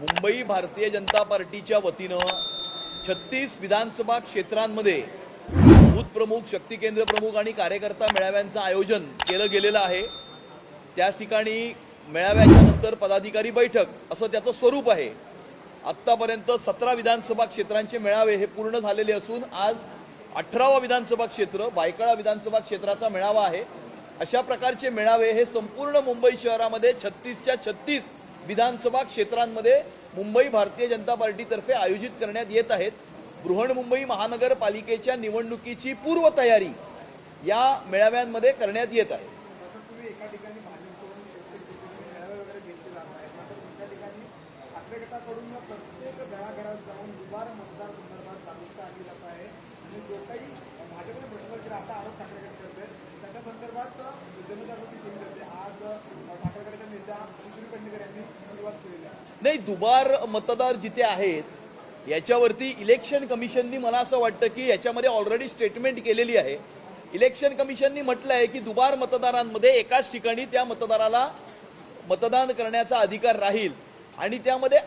मुंबई भारतीय जनता पार्टीच्या वतीनं छत्तीस विधानसभा क्षेत्रांमध्ये बूथ प्रमुख शक्ती केंद्र प्रमुख आणि कार्यकर्ता मेळाव्यांचं आयोजन केलं गेलेलं आहे. त्याच ठिकाणी मेळाव्याच्या नंतर पदाधिकारी बैठक असं त्याचं स्वरूप आहे. आत्तापर्यंत सतरा विधानसभा क्षेत्रांचे मेळावे हे पूर्ण झालेले असून आज अठरावा विधानसभा क्षेत्र बायकळा विधानसभा क्षेत्राचा मेळावा आहे. अशा प्रकारचे मेळावे हे संपूर्ण मुंबई शहरामध्ये छत्तीसच्या छत्तीस विधानसभा क्षेत्रांमध्ये मुंबई भारतीय जनता पार्टीतर्फे आयोजित करण्यात येत आहेत. बृहन्मुंबई महानगरपालिकेच्या निवडणुकीची पूर्वतयारी या मेळाव्यांमध्ये करण्यात येत आहे. ठाकरे जाऊन दुबार संदर्भात जनजागृती केली जाते. आज ठाकरे नेत्या कुशली पेडणेकर यांनी सुरुवात केलेली नाही दुबार मतदार जिथे आहेत याच्यावरती इलेक्शन कमिशननी मला असं वाटतं की याच्यामध्ये ऑलरेडी स्टेटमेंट केलेली आहे. इलेक्शन कमिशननी म्हटलं आहे की दुबार मतदारांमध्ये एकाच ठिकाणी त्या मतदाराला मतदान करण्याचा अधिकार राहील. आणि त्यामध्ये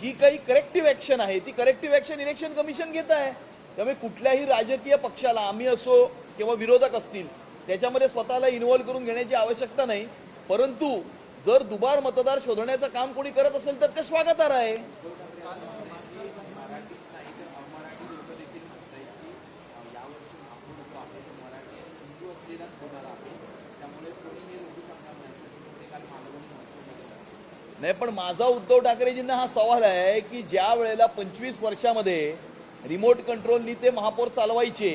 जी काही करेक्टिव्ह ॲक्शन आहे ती करेक्टिव्ह ॲक्शन इलेक्शन कमिशन घेत आहे. त्यामुळे कुठल्याही राजकीय पक्षाला आम्ही असो किंवा विरोधक असतील त्याच्यामध्ये स्वतःला इन्व्हॉल्व्ह करून घेण्याची आवश्यकता नाही. परंतु जर दुबार मतदार शोधण्याचं काम कोणी करत असेल तर ते स्वागतार्ह आहे. नाही पण माझा उद्धव ठाकरेजींना हा सवाल आहे की ज्या वेळेला पंचवीस वर्षामध्ये रिमोट कंट्रोलनी ते महापौर चालवायचे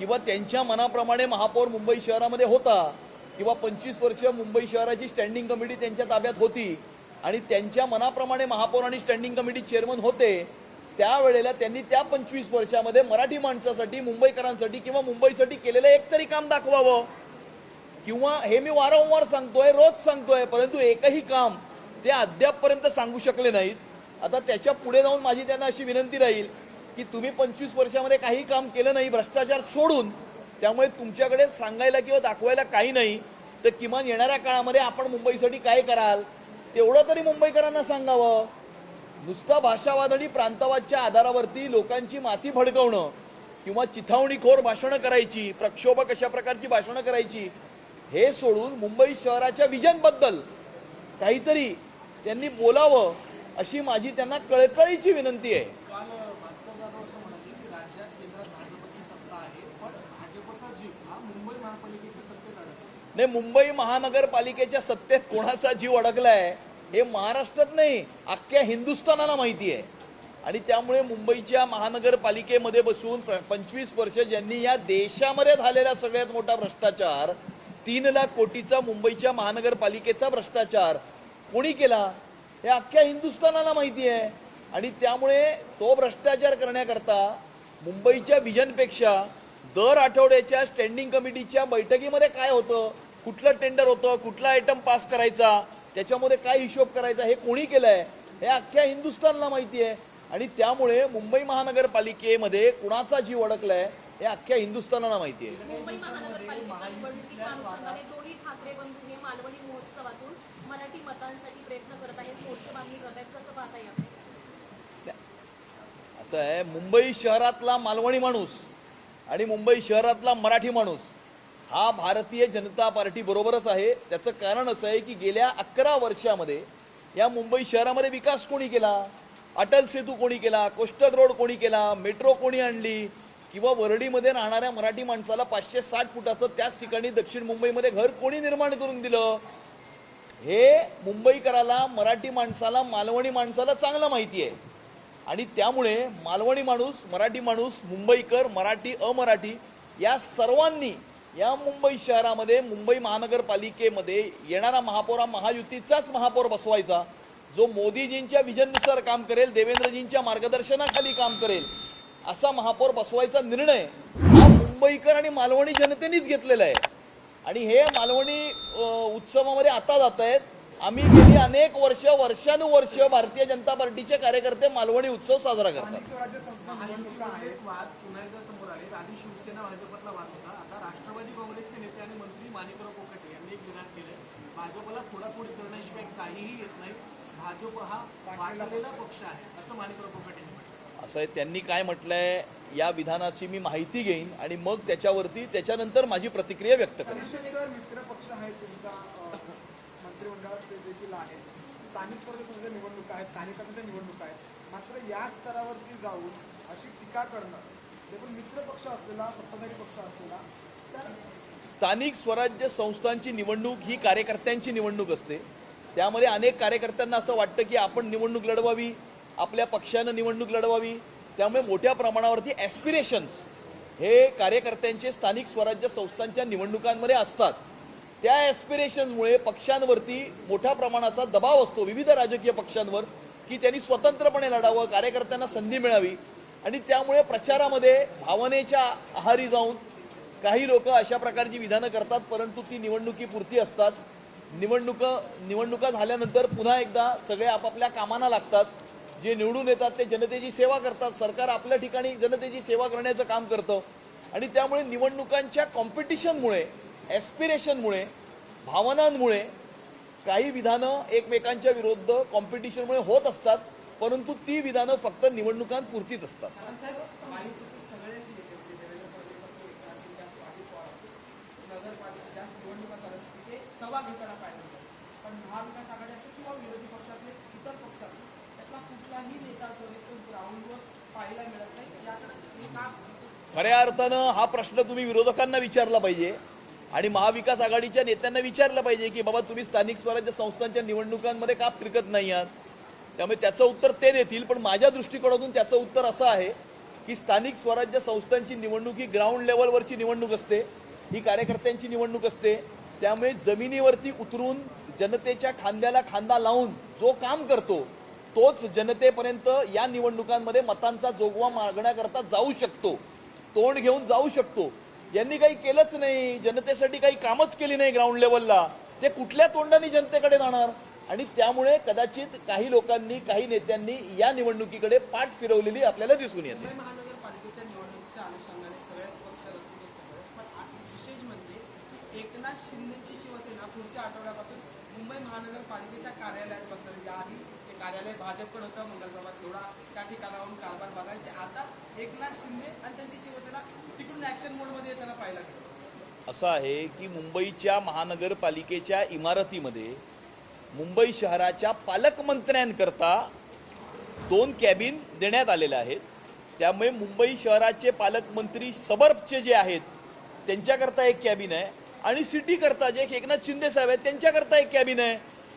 किंवा त्यांच्या मनाप्रमाणे महापौर मुंबई शहरामध्ये होता किंवा पंचवीस वर्ष मुंबई शहराची स्टँडिंग कमिटी त्यांच्या ताब्यात होती आणि त्यांच्या मनाप्रमाणे महापौर आणि स्टँडिंग कमिटी चेअरमन होते त्यावेळेला त्यांनी त्या पंचवीस वर्षामध्ये मराठी माणसासाठी मुंबईकरांसाठी किंवा मुंबईसाठी केलेलं एक तरी काम दाखवावं. किंवा हे मी वारंवार सांगतोय रोज सांगतोय परंतु एकही काम ते अद्यापपर्यंत सांगू शकले नाहीत. आता त्याच्या पुढे जाऊन माझी त्यांना अशी विनंती राहील की तुम्ही पंचवीस वर्षामध्ये काही काम केलं नाही भ्रष्टाचार सोडून त्यामुळे तुमच्याकडे सांगायला किंवा दाखवायला काही नाही तर किमान येणाऱ्या काळामध्ये आपण मुंबईसाठी काय कराल तेवढं तरी मुंबईकरांना सांगावं. नुसता भाषावाद आणि प्रांतवादच्या आधारावरती लोकांची माती भडकवणं किंवा चिथावणीखोर भाषणं करायची प्रक्षोभक अशा प्रकारची भाषणं करायची हे सोडून मुंबई शहराच्या विजनबद्दल काहीतरी त्यांनी बोलावं अशी माझी त्यांना कळकळीची विनंती आहे काल भास्कर जाधव असं म्हणाले की राज्यात केंद्रात भाजपची सत्ता आहे पण भाजपचा जीव हा मुंबई महापालिकेच्या सत्तेत अडकला नाही मुंबई महानगरपालिकेच्या सत्तेत कोणाचा जीव अडकलाय हे महाराष्ट्रात नाही अख्ख्या हिंदुस्थानाला माहिती आहे. आणि त्यामुळे मुंबईच्या महानगरपालिकेमध्ये बसून पंचवीस वर्ष ज्यांनी या देशामध्ये झालेला सगळ्यात मोठा भ्रष्टाचार तीन लाख कोटीचा मुंबईच्या महानगरपालिकेचा भ्रष्टाचार कोणी केला? हे अख्ख्या हिंदुस्थानाला माहिती आहे. आणि त्यामुळे तो भ्रष्टाचार करण्याकरता मुंबईच्या विजनपेक्षा दर आठवड्याच्या स्टँडिंग कमिटीच्या बैठकीमध्ये काय होतं? कुठलं टेंडर होतं? कुठला आयटम पास करायचा? त्याच्यामध्ये काय हिशोब करायचा? हे कोणी केलंय? हे अख्ख्या हिंदुस्थानला माहिती आहे आणि त्यामुळे मुंबई महानगरपालिकेमध्ये कुणाचा जीव अडकलाय हे अख्ख्या हिंदुस्थानाला माहिती आहे हे असं आहे मुंबई शहरातला मालवणी माणूस आणि मुंबई शहरातला मराठी माणूस हा भारतीय जनता पार्टी बरोबरच आहे. त्याचं कारण असं आहे की गेल्या अकरा वर्षामध्ये या मुंबई शहरामध्ये विकास कोणी केला? अटल सेतू कोणी केला? कोस्टल रोड कोणी केला? मेट्रो कोणी आणली? किंवा वरळीमध्ये राहणाऱ्या मराठी माणसाला पाचशे साठ फुटाचं त्याच ठिकाणी दक्षिण मुंबईमध्ये घर कोणी निर्माण करून दिलं? हे मुंबईकराला मराठी माणसाला मालवणी माणसाला चांगलं माहिती आहे. आणि त्यामुळे मालवणी माणूस मराठी माणूस मुंबईकर मराठी अमराठी या सर्वांनी या मुंबई शहरामध्ये मुंबई महानगरपालिकेमध्ये येणारा महापौर हा महायुतीचाच महापौर बसवायचा जो मोदीजींच्या विजननुसार काम करेल देवेंद्रजींच्या मार्गदर्शनाखाली काम करेल असा महापौर बसवायचा निर्णय हा मुंबईकर आणि मालवणी जनतेनेच घेतलेला आहे. आणि हे मालवणी उत्सवामध्ये आता जात आहेत आम्ही गेली अनेक वर्ष वर्षानुवर्ष भारतीय जनता पार्टीचे कार्यकर्ते मालवणी उत्सव साजरा करतात. स्थानिक स्वराज्य संस्था निवडणुका आहेत. महायुतीमध्येच वाद पुन्हा एकदा समोर आले आधी शिवसेना भाजपतला वाद होता. आता राष्ट्रवादी काँग्रेसचे नेते आणि मंत्री माणिकराव कोकाटे यांनी एक विधान केलंय. भाजपला फोडाफोडी करण्याशिवाय काहीही येत नाही. भाजप हा वाढलेला पक्ष आहे असं त्यांनी काय म्हटलंय या विधानाची मी माहिती घेईन आणि मग त्याच्यावरती त्याच्यानंतर माझी प्रतिक्रिया व्यक्त करेन. मंत्रिमंडळात देखील आहे स्थानिक स्वराज्य संस्था निवडणुका आहेत स्थानिकांच्या निवडणुका आहेत. मात्र या स्तरावरती जाऊन अशी टीका करणं ते पण मित्रपक्ष असलेला सत्ताधारी पक्ष असलेला तर स्थानिक स्वराज्य संस्थांची निवडणूक ही कार्यकर्त्यांची निवडणूक असते. त्यामध्ये अनेक कार्यकर्त्यांना असं वाटतं की आपण निवडणूक लढवावी आपल्या पक्षानं निवडणूक लढवावी. त्यामुळे मोठ्या प्रमाणावरती ॲस्पिरेशन्स हे कार्यकर्त्यांचे स्थानिक स्वराज्य संस्थांच्या निवडणुकांमध्ये असतात. त्या ॲस्पिरेशनमुळे पक्षांवरती मोठ्या प्रमाणाचा दबाव असतो विविध राजकीय पक्षांवर की त्यांनी स्वतंत्रपणे लढावं कार्यकर्त्यांना संधी मिळावी. आणि त्यामुळे प्रचारामध्ये भावनेच्या आहारी जाऊन काही लोक अशा प्रकारची विधानं करतात परंतु ती निवडणुकीपुरती असतात. निवडणुका निवडणुका झाल्यानंतर पुन्हा एकदा सगळे आपापल्या कामांना लागतात. जे निवडून येतात ते जनतेची सेवा करतात. सरकार आपल्या ठिकाणी जनतेची सेवा करण्याचं काम करतं. आणि त्यामुळे निवडणुकांच्या कॉम्पिटिशनमुळे ॲस्पिरेशनमुळे भावनांमुळे काही विधानं एकमेकांच्या विरुद्ध कॉम्पिटिशनमुळे होत असतात परंतु ती विधानं फक्त निवडणुकांपुरतीच असतात. खऱ्या अर्थानं हा प्रश्न तुम्ही विरोधकांना विचारला पाहिजे. आणि महाविकास आघाडीच्या नेत्यांना विचारलं पाहिजे की बाबा तुम्ही स्थानिक स्वराज्य संस्थांच्या निवडणुकांमध्ये का फिरकत नाही आहात? त्यामुळे त्याचं उत्तर ते देतील पण माझ्या दृष्टिकोनातून त्याचं उत्तर असं आहे की स्थानिक स्वराज्य संस्थांची निवडणूक ही ग्राउंड लेवलवरची निवडणूक असते ही कार्यकर्त्यांची निवडणूक असते. त्यामुळे जमिनीवरती उतरून जनतेच्या खांद्याला खांदा लावून जो काम करतो तोच जनतेपर्यंत या निवडणुकांमध्ये मतांचा जोगवा मागण्याकरता जाऊ शकतो तोंड घेऊन जाऊ शकतो. यांनी काही केलंच नाही. जनतेसाठी काही कामच केली नाही ग्राउंड लेवलला ते कुठल्या तोंडाने जनतेकडे जाणार? आणि त्यामुळे कदाचित काही लोकांनी काही नेत्यांनी या निवडणुकीकडे पाठ फिरवलेली आपल्याला दिसून येते. म्हणजे एकनाथ शिंदेची शिवसेना पुढच्या आठवड्यापासून मुंबई महानगरपालिकेच्या कार्यालयात बसणार आहे. याआधी कार्यालय भाजपकडे होतं मंगलप्रभात लोढा त्या ठिकाणाहून कारभार बघायचे. आता एकनाथ शिंदे आणि त्यांची शिवसेना तिकडून ऍक्शन मोडमध्ये येताना पाहायला मिळतो. असं आहे की मुंबईच्या महानगरपालिकेच्या इमारतीमध्ये मुंबई शहराच्या पालकमंत्र्यांकरता दोन कॅबिन देण्यात आलेल्या आहेत. त्यामुळे मुंबई शहराचे पालकमंत्री सबर्बचे जे आहेत त्यांच्याकरता एक कॅबिन आहे. आणि सिटीकरता जे एकनाथ शिंदे साहेब आहेत त्यांच्याकरता एक कॅबिन आहे.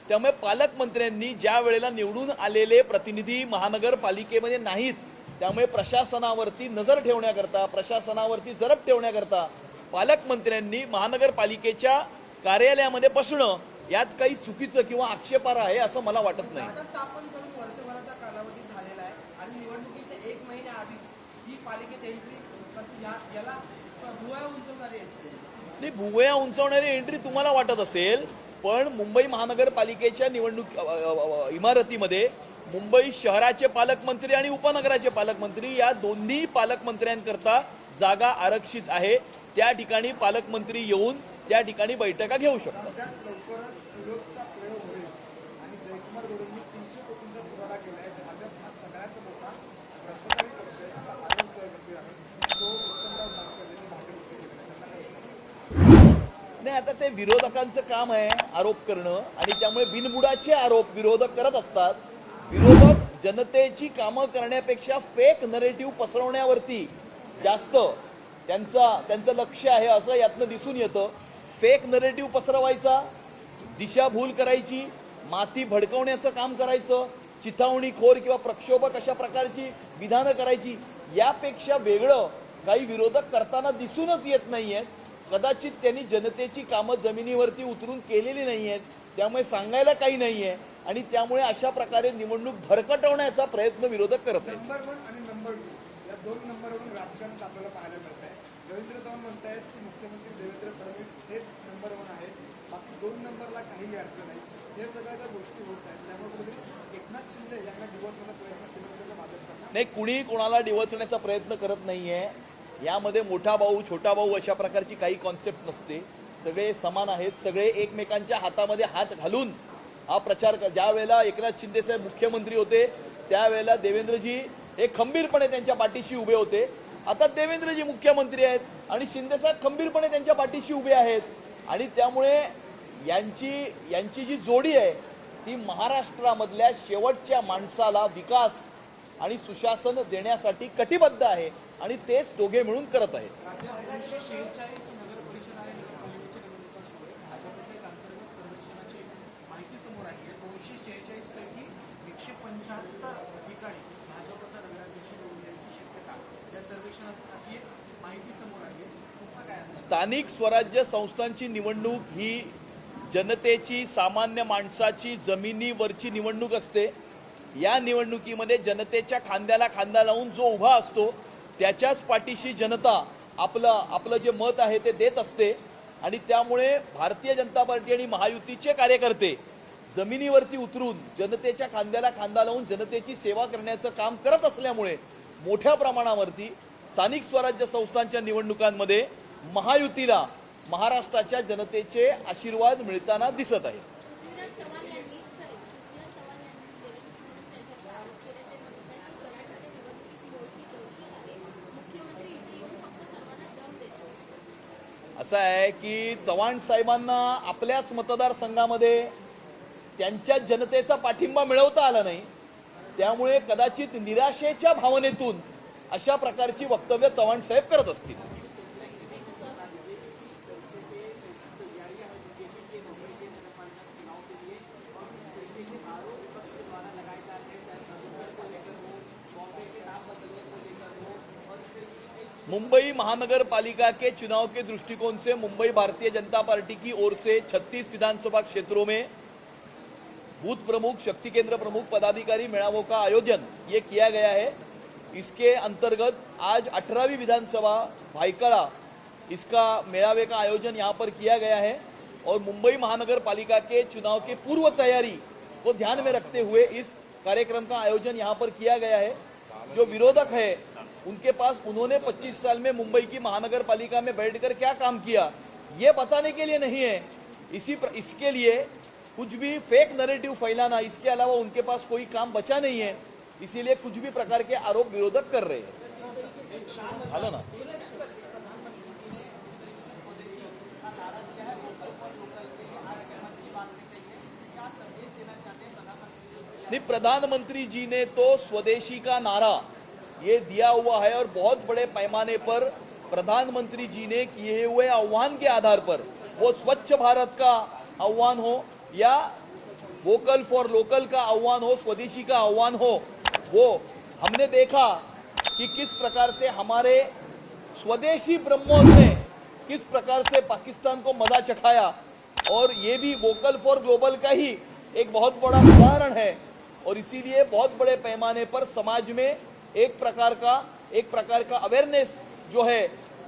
त्यामुळे पालकमंत्र्यांनी ज्या वेळेला निवडून आलेले प्रतिनिधी महानगरपालिकेमध्ये नाहीत त्यामुळे प्रशासनावरती नजर ठेवण्याकरता प्रशासनावरती जरब ठेवण्याकरता पालकमंत्र्यांनी महानगरपालिकेच्या कार्यालयामध्ये बसणं यात काही चुकीचं किंवा आक्षेपार्ह आहे असं मला वाटत नाही. ही नाही भुवया उंचावणारी एंट्री तुम्हाला वाटत असेल पण मुंबई महानगरपालिकेच्या निवडणूक इमारतीमध्ये मुंबई शहराचे पालकमंत्री आणि उपनगराचे पालकमंत्री या दोन्ही पालकमंत्र्यांकरता जागा आरक्षित आहे. त्या ठिकाणी पालकमंत्री येऊन त्या ठिकाणी बैठका घेऊ शकतात राज्यात लवकरच विरोधचा प्रयोग होईल आणि जयकुमार गोरेंनी तीनशे कोटींचा पुरावा केला आहे भाजप हा सगळ्यात मोठा भ्रष्टाचारी पक्ष आहे असा आरोप करते आहे तो उत्तमराव जानकर यांनी भाजपमध्ये केलेला आहे त्यांना काय वाटतं? नाही आता ते विरोधकांचं काम आहे आरोप करणं आणि त्यामुळे बिनबुडाचे आरोप विरोधक करत असतात. विरोधक जनतेची कामं करण्यापेक्षा फेक नरेटिव्ह पसरवण्यावरती जास्त त्यांचा त्यांचं लक्ष आहे असं यातनं दिसून येतं. फेक नरेटिव्ह पसरवायचा दिशाभूल करायची माती भडकवण्याचं काम करायचं चिथावणीखोर किंवा प्रक्षोभक अशा प्रकारची विधानं करायची यापेक्षा वेगळं काही विरोधक करताना दिसूनच येत नाहीयेत. कदाचित त्यांनी जनतेची कामं जमिनीवरती उतरून केलेली नाही आहेत त्यामुळे सांगायला काही नाही आहे आणि त्यामुळे अशा प्रकारे निवडणूक भरकटवण्याचा प्रयत्न विरोधक करत आहेत. नंबर वन आणि नंबर टू या दोन नंबरवरून राजकारणात आपल्याला पाहायला मिळत आहे रवींद्र चव्हाण म्हणतायत की मुख्यमंत्री देवेंद्र फडणवीस हेच नंबर वन आहेत. बाकी दोन नंबरला काहीही अर्थ नाही. हे सगळ्या ज्या गोष्टी होत आहेत त्यामुळे एकनाथ शिंदे यांना प्रयत्न केला नाही कुणी कोणाला डिवचण्याचा प्रयत्न करत नाहीये. यामध्ये मोठा भाऊ छोटा भाऊ अशा प्रकारची काही कॉन्सेप्ट नसते. सगळे समान आहेत. सगळे एकमेकांच्या हातामध्ये हात घालून हा प्रचार ज्या वेळेला एकनाथ शिंदे साहेब मुख्यमंत्री होते त्यावेळेला देवेंद्रजी हे खंबीरपणे त्यांच्या पाठीशी उभे होते. आता देवेंद्रजी मुख्यमंत्री आहेत आणि शिंदेसाहेब खंबीरपणे त्यांच्या पाठीशी उभे आहेत. आणि त्यामुळे यांची यांची जी जोडी आहे ती महाराष्ट्रामधल्या शेवटच्या माणसाला विकास आणि सुशासन देण्यासाठी कटिबद्ध आहे. आणि तेच दोघे मिळून करत आहेत? स्थानिक स्वराज्य संस्थांची निवडणूक ही जनतेची सामान्य माणसाची जमिनीवरची निवडणूक असते. या निवडणुकीमध्ये जनतेच्या खांद्याला खांदा लावून जो उभा असतो त्याच्याच पाठीशी जनता आपलं आपलं जे मत आहे ते देत असते. आणि त्यामुळे भारतीय जनता पार्टी आणि महायुतीचे कार्यकर्ते जमिनीवरती उतरून जनतेच्या खांद्याला खांदा लावून जनतेची सेवा करण्याचं काम करत असल्यामुळे मोठ्या प्रमाणावरती स्थानिक स्वराज्य संस्थांच्या निवडणुकांमध्ये महायुतीला महाराष्ट्राच्या जनतेचे आशीर्वाद मिळताना दिसत आहे विराज चव्हाण यांनी सॉरी विराज चव्हाण यांनी देवेंद्र फडणवीस यांच्यावर आरोप केले ते म्हणतात की कराडमध्ये निवडणुकीत मोठी दहशत आहे मुख्यमंत्री इथे येऊन फक्त सर्वांना दम देतात असं आहे की चव्हाण साहेबांना आपल्याच मतदारसंघामध्ये त्यांच्या जनतेचा पाठिंबा मिळवता आला नाही त्यामुळे कदाचित निराशेच्या भावनेतून अशा प्रकारची वक्तव्य चव्हाण साहेब करत असतील. मुंबई महानगर पालिका के चुनाव के दृष्टिकोण से मुंबई भारतीय जनता पार्टी की ओर से 36 विधानसभा क्षेत्रों में बूथ प्रमुख, शक्ति केंद्र प्रमुख पदाधिकारी मेड़ावों का आयोजन ये किया गया है। इसके अंतर्गत आज 18वीं विधानसभा भाईकड़ा, इसका मेलावे का आयोजन यहाँ पर किया गया है और मुंबई महानगर पालिका के चुनाव के पूर्व तैयारी को ध्यान में रखते हुए इस कार्यक्रम का आयोजन यहाँ पर किया गया है। जो विरोधक है उनके पास उन्होंने 25 साल में मुंबई की महानगर पालिका में बैठकर क्या काम किया? ये बताने के लिए नहीं है। इसी प्र, इसके लिए कुछ भी फेक नरेटिव फैलाना इसके अलावा उनके पास कोई काम बचा नहीं है। इसीलिए कुछ भी प्रकार के आरोप विरोधक कर रहे हैं। झालं ना। नहीं प्रधानमंत्री जी ने तो स्वदेशी का नारा ये दिया हुआ है और बहुत बड़े पैमाने पर प्रधानमंत्री जी ने किए हुए आह्वान के आधार पर वो स्वच्छ भारत का आह्वान हो या वोकल फॉर लोकल का आह्वान हो, स्वदेशी का आह्वान हो, वो हमने देखा कि किस प्रकार से हमारे स्वदेशी ब्रह्मोस ने किस प्रकार से पाकिस्तान को मज़ा चखाया और ये भी वोकल फॉर ग्लोबल का ही एक बहुत बड़ा उदाहरण है और इसीलिए बहुत बड़े पैमाने पर समाज में एक प्रकार का एक प्रकार का अवेयरनेस जो है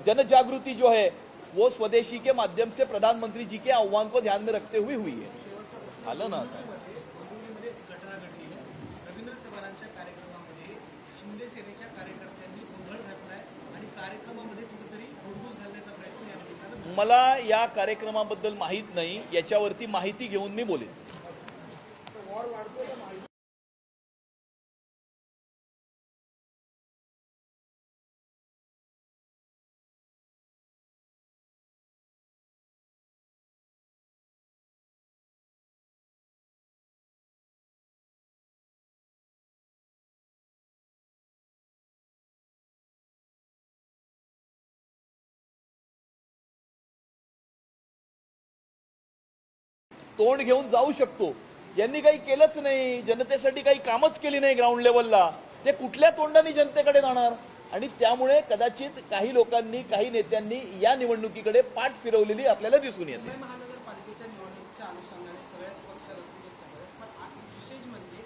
जनजागृति जो है वो स्वदेशी के माध्यम से प्रधानमंत्री जी के आह्वान को ध्यान में रखते हुए हुई है। झालं ना मला या कार्यक्रमाबद्दल माहीत नाही याच्यावरती माहिती घेऊन मी बोलेन. तोंड घेऊन जाऊ शकतो. यांनी काही केलंच नाही. जनतेसाठी काही कामच केली नाही ग्राउंड लेवलला ते कुठल्या तोंडाने जनतेकडे जाणार? आणि त्यामुळे कदाचित काही लोकांनी काही नेत्यांनी या निवडणुकीकडे पाठ फिरवलेली आपल्याला दिसून येते. म्हणजे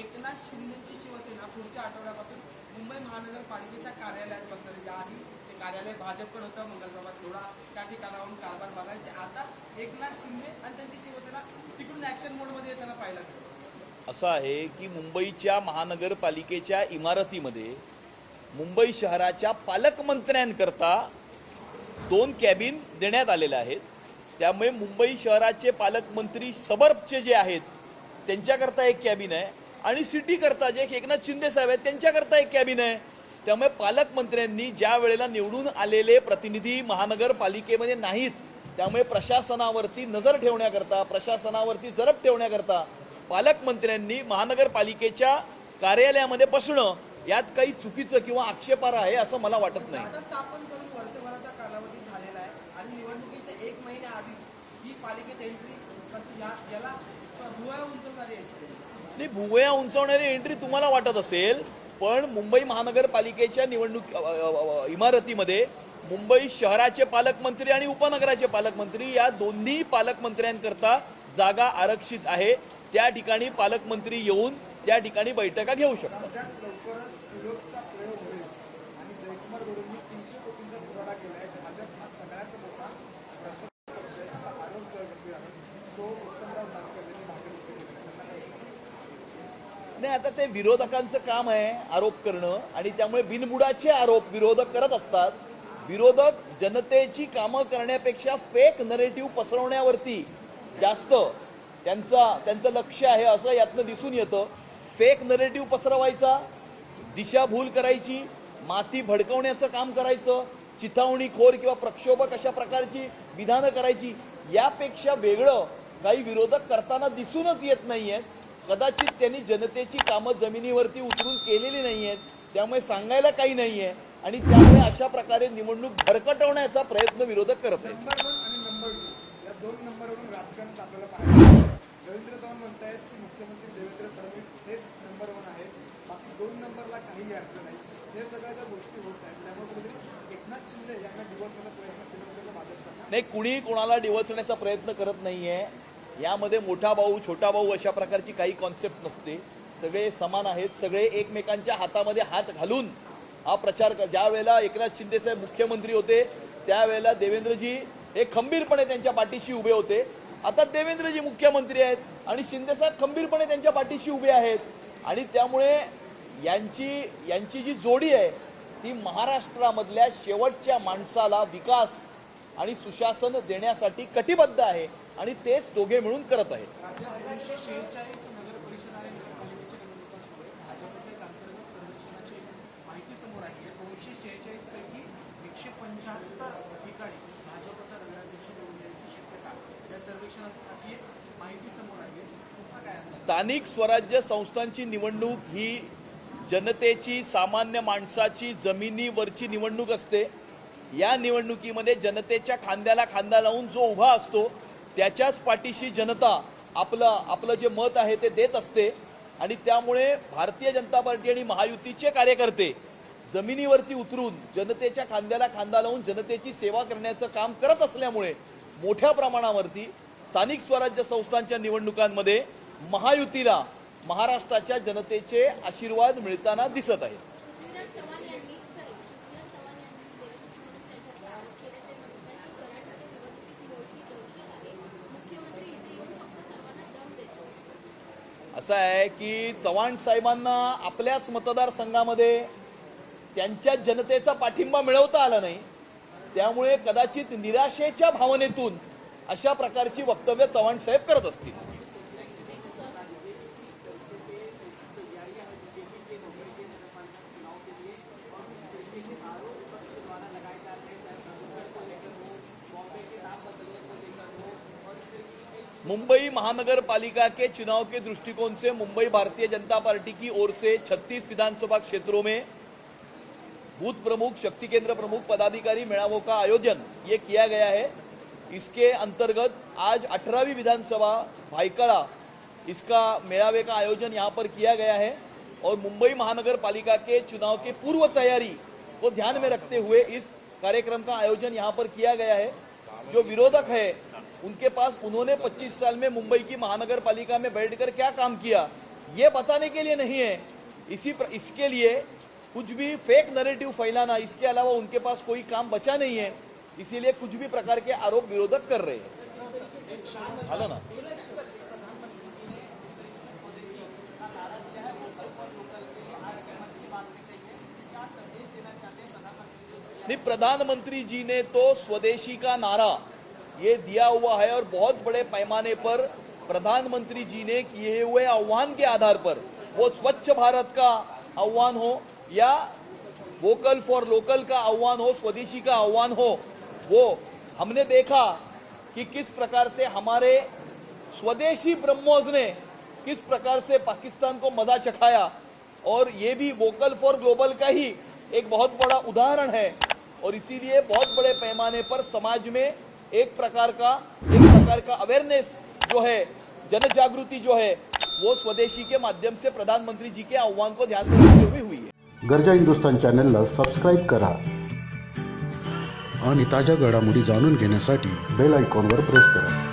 एकनाथ शिंदेची शिवसेना पुढच्या आठवड्यापासून मुंबई महानगरपालिकेच्या कार्यालयात बसणार आहे. कार्यालय भाजपकडे होतं मंगलप्रभात तेवढा त्या ठिकाणाहून कारभार बघायचे. आता एकनाथ शिंदे आणि त्यांची शिवसेना तिकडून ऍक्शन मोडमध्ये येताना पाहायला मिळेल असं आहे की मुंबईच्या महानगरपालिकेच्या इमारतीमध्ये मुंबई शहराच्या पालकमंत्र्यांकरता दोन कॅबिन देण्यात आलेल्या आहेत. त्यामुळे मुंबई शहराचे पालकमंत्री सबर्बचे जे आहेत त्यांच्याकरता एक कॅबिन आहे. आणि सिटीकरता जे एकनाथ शिंदे साहेब आहेत त्यांच्याकरता एक कॅबिन आहे. त्यामुळे पालकमंत्र्यांनी ज्या वेळेला निवडून आलेले प्रतिनिधी महानगरपालिकेमध्ये नाहीत त्यामुळे प्रशासनावरती नजर ठेवण्याकरता प्रशासनावरती जरब ठेवण्याकरता पालकमंत्र्यांनी महानगरपालिकेच्या कार्यालयामध्ये बसणं यात काही चुकीचं किंवा आक्षेपार्ह आहे असं मला वाटत नाही. ही नाही भुवया उंचावणारी एंट्री तुम्हाला वाटत असेल पण मुंबई महानगरपालिकेच्या निवडणूक इमारतीमध्ये मुंबई शहराचे पालकमंत्री आणि उपनगराचे पालकमंत्री या दोन्ही पालकमंत्र्यांकरता जागा आरक्षित आहे. त्या ठिकाणी पालकमंत्री येऊन त्या ठिकाणी बैठका घेऊ शकतात राज्यात लवकरच विरोधचा प्रयोग होईल आणि जयकुमार गोरेंनी तीनशे कोटींचा पुरवठा केलाय भाजप हा सगळ्यात मोठा राष्ट्रीय पक्ष आहे असा आरोप करत आहे तो उत्तमराव जानकर यांनी भाकरी केलेला आहे त्यांना काय वाटतं? नाही आता ते विरोधकांचं काम आहे आरोप करणं आणि त्यामुळे बिनबुडाचे आरोप विरोधक करत असतात. विरोधक जनतेची कामं करण्यापेक्षा फेक नरेटिव्ह पसरवण्यावरती जास्त त्यांचा त्यांचं लक्ष आहे असं यातनं दिसून येतं. फेक नरेटिव्ह पसरवायचा दिशाभूल करायची माती भडकवण्याचं काम करायचं चिथावणीखोर किंवा प्रक्षोभक अशा प्रकारची विधानं करायची यापेक्षा वेगळं काही विरोधक करताना दिसूनच येत नाहीयेत. कदाचित त्यांनी जनतेची कामं जमिनीवरती उतरून केलेली नाही आहेत त्यामुळे सांगायला काही नाहीये आणि त्यामुळे अशा प्रकारे निवडणूक भरकटवण्याचा प्रयत्न विरोधक करत आहेत. नाही. हे सगळ्या ज्या गोष्टी होत आहेत त्यामुळे कुठेतरी एकनाथ शिंदे यांना डिवोर्सचा प्रयत्न केला त्याचा भाजप करणार. नाही कुणी कोणाला डिवचण्याचा प्रयत्न करत नाहीये. यामध्ये मोठा भाऊ छोटा भाऊ अशा प्रकारची काही कॉन्सेप्ट नसते. सगळे समान आहेत सगळे एकमेकांच्या हातामध्ये हात घालून हा प्रचार ज्या वेळेला एकनाथ शिंदेसाहेब मुख्यमंत्री होते त्यावेळेला देवेंद्रजी हे खंबीरपणे त्यांच्या पाठीशी उभे होते. आता देवेंद्रजी मुख्यमंत्री आहेत आणि शिंदेसाहेब खंबीरपणे त्यांच्या पाठीशी उभे आहेत. आणि त्यामुळे यांची यांची जी जोडी आहे ती महाराष्ट्रामधल्या शेवटच्या माणसाला विकास आणि सुशासन देण्यासाठी कटिबद्ध आहे आणि तेच दोघे मिळून करत आहेत? स्थानिक स्वराज्य संस्थांची निवडणूक ही जनतेची सामान्य माणसाची जमिनीवरची निवडणूक असते. या निवडणुकीमध्ये जनतेच्या खांद्याला खांदा लावून जो उभा असतो त्याच्याच पाठीशी जनता आपलं आपलं जे मत आहे ते देत असते. आणि त्यामुळे भारतीय जनता पार्टी आणि महायुतीचे कार्यकर्ते जमिनीवरती उतरून जनतेच्या खांद्याला खांदा लावून जनतेची सेवा करण्याचं काम करत असल्यामुळे मोठ्या प्रमाणावरती स्थानिक स्वराज्य संस्थांच्या निवडणुकांमध्ये महायुतीला महाराष्ट्राच्या जनतेचे आशीर्वाद मिळताना दिसत आहेत पृथ्वीराज चव्हाण यांनी सॉरी पृथ्वीराज चव्हाण यांनी देवेंद्र फडणवीस यांच्यावर आरोप केले ते म्हणतात की कराडमध्ये निवडणुकीत मोठी दहशत आहे मुख्यमंत्री इथे येऊन फक्त सर्वांना दम देतात असं आहे की चव्हाण साहेबांना आपल्याच मतदारसंघामध्ये त्यांच्या जनतेचा पाठिंबा मिळवता आला नाही. त्यामुळे कदाचित निराशेच्या भावनेतून अशा प्रकारची वक्तव्य चव्हाण साहेब करत असतील. मुंबई महानगर पालिका के चुनाव के दृष्टिकोण से मुंबई भारतीय जनता पार्टी की ओर से 36 विधानसभा क्षेत्रों में बूथ प्रमुख, शक्ति केंद्र प्रमुख पदाधिकारी मेड़ावों का आयोजन ये किया गया है। इसके अंतर्गत आज 18वीं विधानसभा, भाईकड़ा, इसका मेलावे का आयोजन यहाँ पर किया गया है और मुंबई महानगर पालिका के चुनाव की पूर्व तैयारी को ध्यान में रखते हुए इस कार्यक्रम का आयोजन यहाँ पर किया गया है। जो विरोधक है उनके पास उन्होंने 25 साल में मुंबई की महानगर पालिका में बैठकर क्या काम किया? ये बताने के लिए नहीं है। इसी प्र, इसके लिए कुछ भी फेक नरेटिव फैलाना इसके अलावा उनके पास कोई काम बचा नहीं है। इसीलिए कुछ भी प्रकार के आरोप विरोधक कर रहे हैं। ना। नहीं प्रधानमंत्री जी ने तो स्वदेशी का नारा ये दिया हुआ है और बहुत बड़े पैमाने पर प्रधानमंत्री जी ने किए हुए आह्वान के आधार पर वो स्वच्छ भारत का आह्वान हो या वोकल फॉर लोकल का आह्वान हो, स्वदेशी का आह्वान हो, वो हमने देखा कि किस प्रकार से हमारे स्वदेशी ब्रह्मोस ने किस प्रकार से पाकिस्तान को मज़ा चखाया। और ये भी वोकल फॉर ग्लोबल का ही एक बहुत बड़ा उदाहरण है और इसीलिए बहुत बड़े पैमाने पर समाज में एक प्रकार का एक प्रकार का अवेयरनेस जो है जन जागृति जो है वो स्वदेशी के माध्यम से प्रधानमंत्री जी के आह्वान को ध्यान में रखते हुए हुई है। गरजा हिंदुस्तान चॅनलला सबस्क्राईब करा आणि ताज्या घडामोडी जाणून घेण्यासाठी बेल आयकॉनवर प्रेस करा.